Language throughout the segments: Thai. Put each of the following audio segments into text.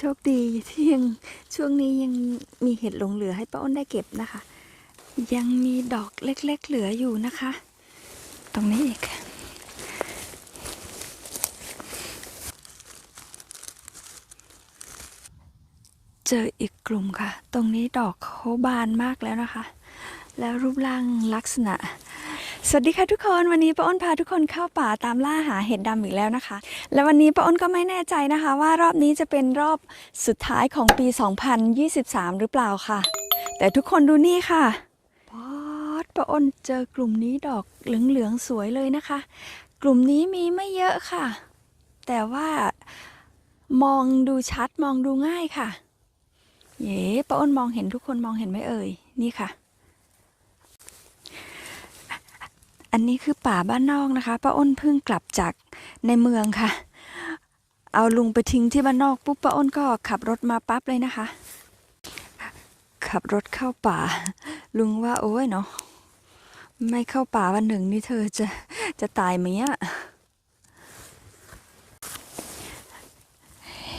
โชคดีที่ยังช่วงนี้ยังมีเห็ดหลงเหลือให้ป้าอ้นได้เก็บนะคะ ยังมีดอกเล็ก ๆ เหลืออยู่นะคะ ตรงนี้อีกเจออีกกลุ่มค่ะ ตรงนี้ดอกเขาบานมากแล้วนะคะ แล้วรูปร่างลักษณะ สวัสดีค่ะทุกคนวันนี้ป้าอ้นพาทุกคนเข้าป่าตามล่าหาเห็ดดำอีกแล้วนะคะ แล้ววันนี้ป้าอ้นก็ไม่แน่ใจนะคะ ว่ารอบนี้จะเป็นรอบสุดท้ายของปี 2023 หรือเปล่าค่ะ แต่ทุกคนดูนี่ค่ะป๊อดป้าอ้นเจอกลุ่มนี้ดอกเหลืองๆสวยเลยนะคะ กลุ่มนี้มีไม่เยอะค่ะ แต่ว่ามองดูชัดมองดูง่ายค่ะ เย้ป้าอ้นมองเห็นทุกคนมองเห็นไหมเอ่ยนี่ค่ะ อันนี้คือป่าบ้านนอกนะคะ ป้าอ้นเพิ่งกลับจากในเมืองค่ะ เอาลุงไปทิ้งที่บ้านนอกปุ๊บป้าอ้นก็ขับรถมาปั๊บเลยนะคะ ขับรถเข้าป่า ลุงว่าโอ้ยเนาะไม่เข้าป่าวันหนึ่งนี่เธอจะจะตายไหมอะ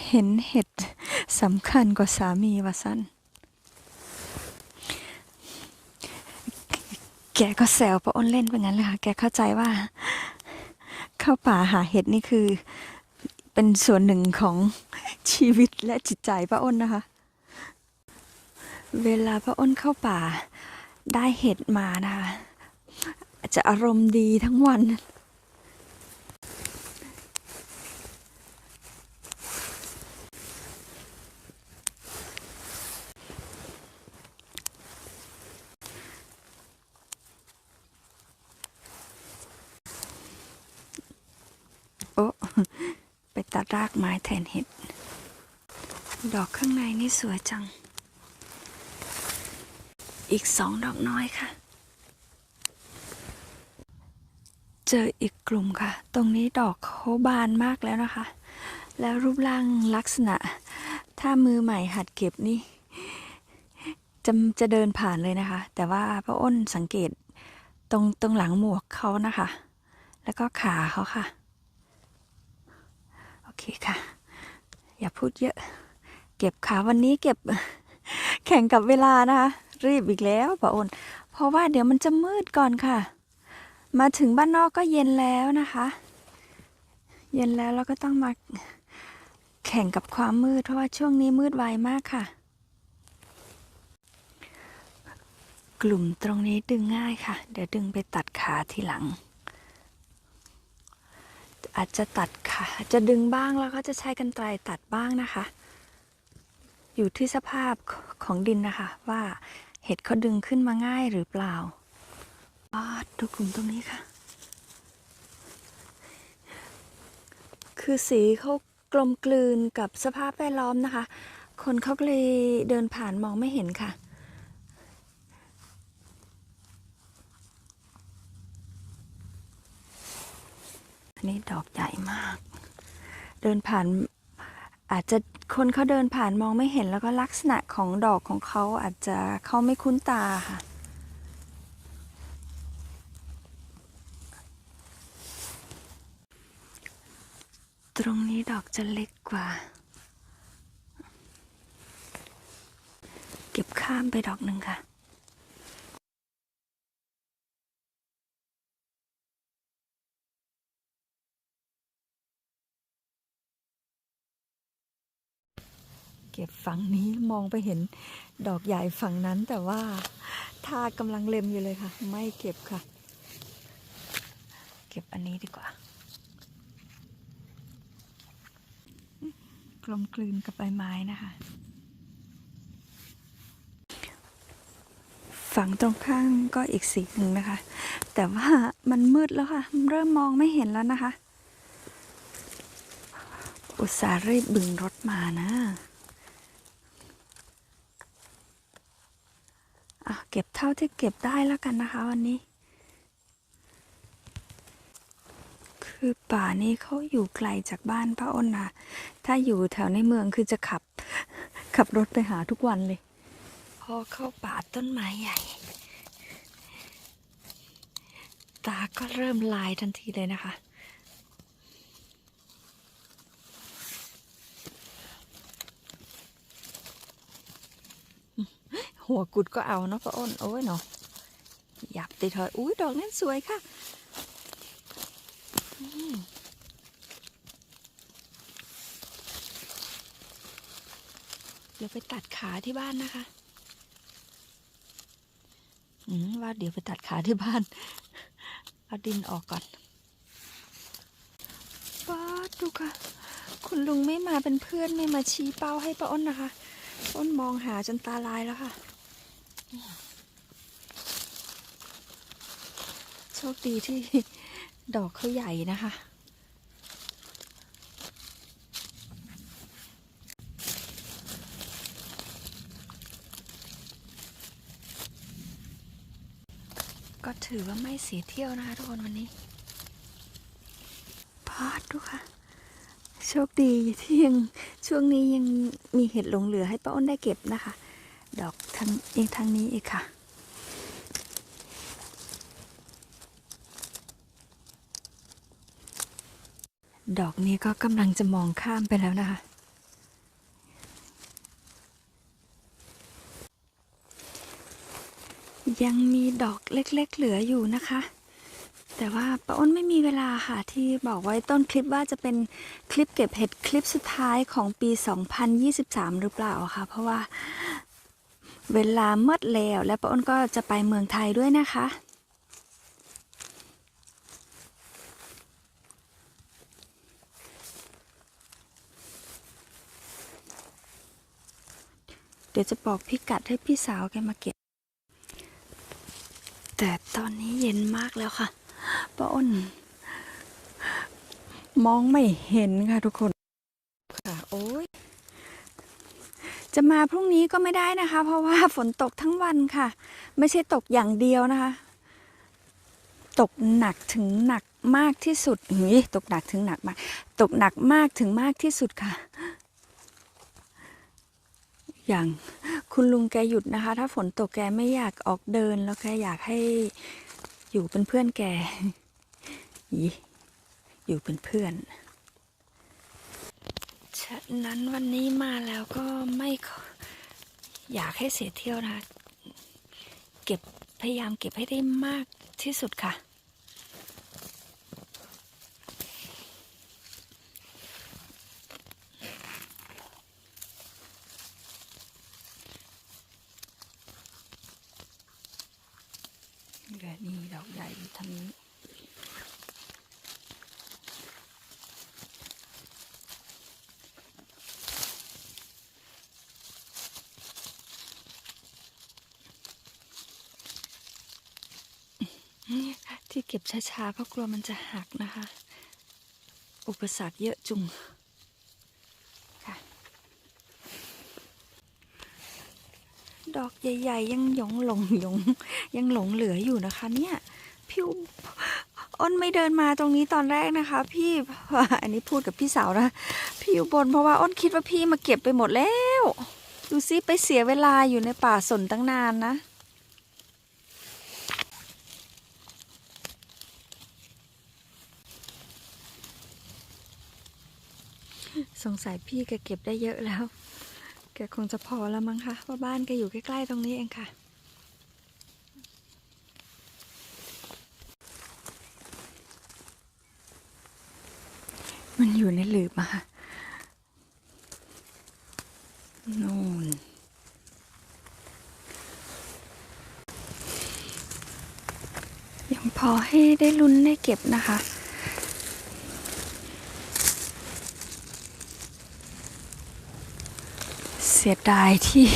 เห็นเห็ดสำคัญกว่าสามีว่าสั้น แกก็แซวป้าอ้นเล่นไปงั้นเลยค่ะ แกเข้าใจว่า เข้าป่าหาเห็ดนี่คือ เป็นส่วนหนึ่งของชีวิตและจิตใจป้าอ้นนะคะ เวลาป้าอ้นเข้าป่าได้เห็ดมานะคะจะอารมณ์ดีทั้งวัน โอ้ ไปตัด รากไม้แทนเห็ด ดอกข้างในนี่สวยจัง อีกสองดอกน้อยค่ะ เจออีกกลุ่มค่ะ ตรงนี้ดอกเขาบานมากแล้วนะคะ แล้วรูปร่างลักษณะ ถ้ามือใหม่หัดเก็บนี่จะจะเดินผ่านเลยนะคะ แต่ว่าป้าอ้นสังเกตตรงตรงหลังหมวกเขานะคะ แล้วก็ขาเขาค่ะ เคค่ะ อย่าพูดเยอะ เก็บขาวันนี้เก็บแข่งกับเวลานะคะ รีบอีกแล้วป้าอ้นเพราะว่าเดี๋ยวมันจะมืดก่อนค่ะ มาถึงบ้านนอกก็เย็นแล้วนะคะ เย็นแล้วเราก็ต้องมาแข่งกับความมืด เพราะว่าช่วงนี้มืดไวมากค่ะ กลุ่มตรงนี้ดึงง่ายค่ะ เดี๋ยวดึงไปตัดขาทีหลัง อาจจะตัดขาจะดึงบ้างแล้วก็จะใช้กันไกรตัดบ้างนะคะ อยู่ที่สภาพของดินนะคะ ว่าเห็ดเขาดึงขึ้นมาง่ายหรือเปล่าดูกลุ่มตรงนี้ค่ะ คือสีเขากลมกลืนกับสภาพแวดล้อมนะคะ คนเขาเลยเดินผ่านมองไม่เห็นค่ะ นนี้ดอกใหญ่มาก เดินผ่านอาจจะคนเขาเดินผ่านมองไม่เห็นแล้วก็ลักษณะของดอกของเขาอาจจะเขาไม่คุ้นตาค่ะตรงนี้ดอกจะเล็กกว่า เก็บข้ามไปดอกหนึ่งค่ะ เก็บฝั่งนี้มองไปเห็นดอกใหญ่ฝั่งนั้นแต่ว่าทากำลังเล็มอยู่เลยค่ะ ไม่เก็บค่ะ เก็บอันนี้ดีกว่ากลมกลืนกับใบไม้นะคะ ฝั่งตรงข้างก็อีกสีหนึ่งนะคะ แต่ว่ามันมืดแล้วค่ะ เริ่มมองไม่เห็นแล้วนะคะ อุตส่าห์รีบบึงรถมานะ อะ เก็บเท่าที่เก็บได้แล้วกันนะคะวันนี้ คือป่านี้เขาอยู่ไกลจากบ้านป้าอ้นนะถ้าอยู่แถวในเมืองคือจะขับ ขับรถไปหาทุกวันเลย พอเข้าป่าต้นไม้ใหญ่ ตาก็เริ่มลายทันทีเลยนะคะ หัวกุดก็เอาเนาะป้าอ้นโอ้ยเนาะหยับติดถอยอุ้ยดอกนั้นสวยค่ะเดี๋ยวไปตัดขาที่บ้านนะคะอืมว่าเดี๋ยวไปตัดขาที่บ้าน เอาดินออกก่อนป้าดดูค่ะ คุณลุงไม่มาเป็นเพื่อนไม่มาชี้เป้าให้ป้าอ้นนะคะป้าอ้นมองหาจนตาลายแล้วค่ะ โชคดีที่ดอกเขาใหญ่นะคะ ก็ถือว่าไม่เสียเที่ยวนะคะทุกคนวันนี้พอดดูค่ะ โชคดีที่ยังช่วงนี้ยังมีเห็ดหลงเหลือให้ป้าอ้นได้เก็บนะคะ ดอกทางเองทางนี้อีกค่ะ ดอกนี้ก็กำลังจะมองข้ามไปแล้วนะคะ ยังมีดอกเล็กๆเหลืออยู่นะคะ แต่ว่าป้าอ้นไม่มีเวลาค่ะที่บอกไว้ต้นคลิปว่าจะเป็นคลิปเก็บเห็ดคลิปสุดท้ายของปี 2023 หรือเปล่าคะเพราะว่า เวลาเมื่อแล้ว และป้าอ้นก็จะไปเมืองไทยด้วยนะคะ เดี๋ยวจะบอกพี่กัดให้พี่สาวแกมาเก็บ แต่ตอนนี้เย็นมากแล้วค่ะป้าอ้น มองไม่เห็นค่ะทุกคน ค่ะ โอ้ย จะ มาพรุ่งนี้ก็ไม่ได้นะคะ เพราะว่าฝนตกทั้งวันค่ะ ไม่ใช่ตกอย่างเดียวนะคะ ตกหนักถึงหนักมากที่สุดเฮ้ยตกหนักถึงหนักมาก ตกหนักมากถึงมากที่สุดค่ะ อย่างคุณลุงแกหยุดนะคะ ถ้าฝนตกแกไม่อยากออกเดินแล้วแกอยากให้อยู่เป็นเพื่อนแกอีอยู่เป็นเพื่อน ฉะนั้นวันนี้มาแล้วก็ไม่อยากให้เสียเที่ยวนะคะเก็บพยายามเก็บให้ได้มากที่สุดค่ะ เหลือนี่ดอกใหญ่อยู่ทางนี้ ที่เก็บช้าๆเพราะกลัวมันจะหักนะคะ อุปสรรคเยอะจุงค่ะ ดอกใหญ่ ๆ ยังหยงหลงหยงยังหลงเหลืออยู่นะคะ เนี่ยพี่อุอ้นไม่เดินมาตรงนี้ตอนแรกนะคะ พี่อันนี้พูดกับพี่สาวนะ พี่อุบลเพราะว่าอ้นคิดว่าพี่มาเก็บไปหมดแล้ว ดูซิไปเสียเวลาอยู่ในป่าสนตั้งนานนะ สงสัยพี่แกเก็บได้เยอะแล้ว แกคงจะพอแล้วมั้งคะว่าบ้านแกอยู่ใกล้ ๆ ตรงนี้เองค่ะ มันอยู่ในหลืบอะค่ะนู่นยังพอให้ได้ลุ้นได้เก็บนะคะ สียดายที่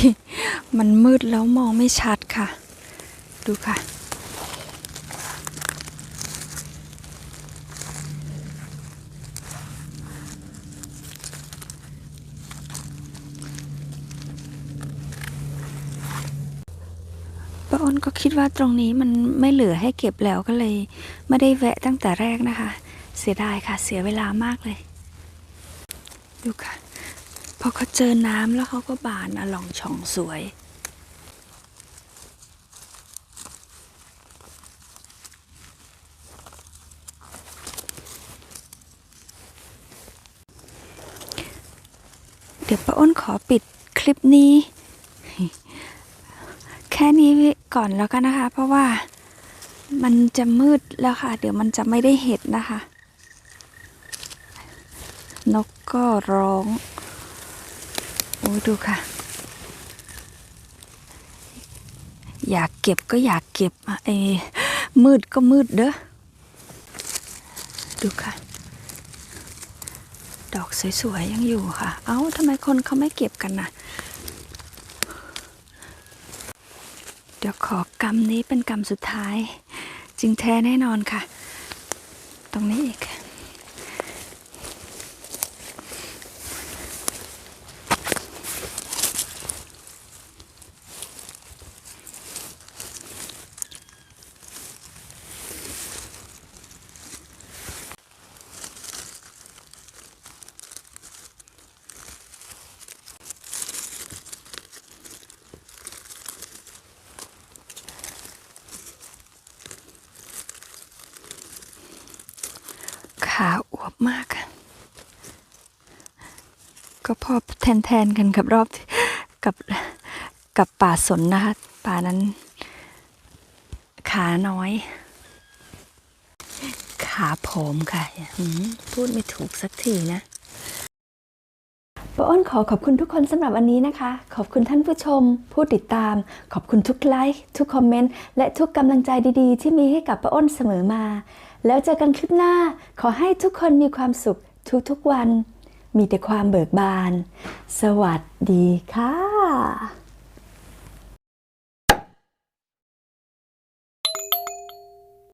มันมืดแล้วมองไม่ชัดค่ะ ดูค่ะ ป้าอ้นก็คิดว่าตรงนี้มันไม่เหลือให้เก็บแล้วก็เลย ไม่ได้แวะตั้งแต่แรกนะคะ เสียดายค่ะ เสียเวลามากเลย ดูค่ะ พอเขาเจอน้ำแล้วเขาก็บานอลองช่องสวย เดี๋ยวป้าอ้นขอปิดคลิปนี้ แค่นี้ก่อนแล้วกันนะคะ เพราะว่ามันจะมืดแล้วค่ะ เดี๋ยวมันจะไม่ได้เห็ดนะคะ นกก็ร้อง โอ้ดูค่ะ อยากเก็บก็อยากเก็บเอยมืดก็มืดเด้อดูค่ะ ดอกสวยๆยังอยู่ค่ะ เอ้าทำไมคนเขาไม่เก็บกันน่ะเดี๋ยวขอกรรมนี้เป็นกรรมสุดท้าย จริงแท้แน่นอนค่ะ ตรงนี้อีก ขาอวบมากอะก็พอแทนๆกันกับรอบกับกับป่าสนนะคะ ป่านั้น ขาน้อย ขาผอมค่ะพูดไม่ถูกสักทีนะป้าอ้นขอขอบคุณทุกคนสำหรับวันนี้นะคะ ขอบคุณท่านผู้ชม ผู้ติดตาม ขอบคุณทุกไลค์ทุกคอมเมนต์ และทุกกำลังใจดีๆ ที่มีให้กับป้าอ้นเสมอมา แล้วเจอกันคลิปหน้า ขอให้ทุกคนมีความสุขทุกๆวัน มีแต่ความเบิกบาน สวัสดีค่ะ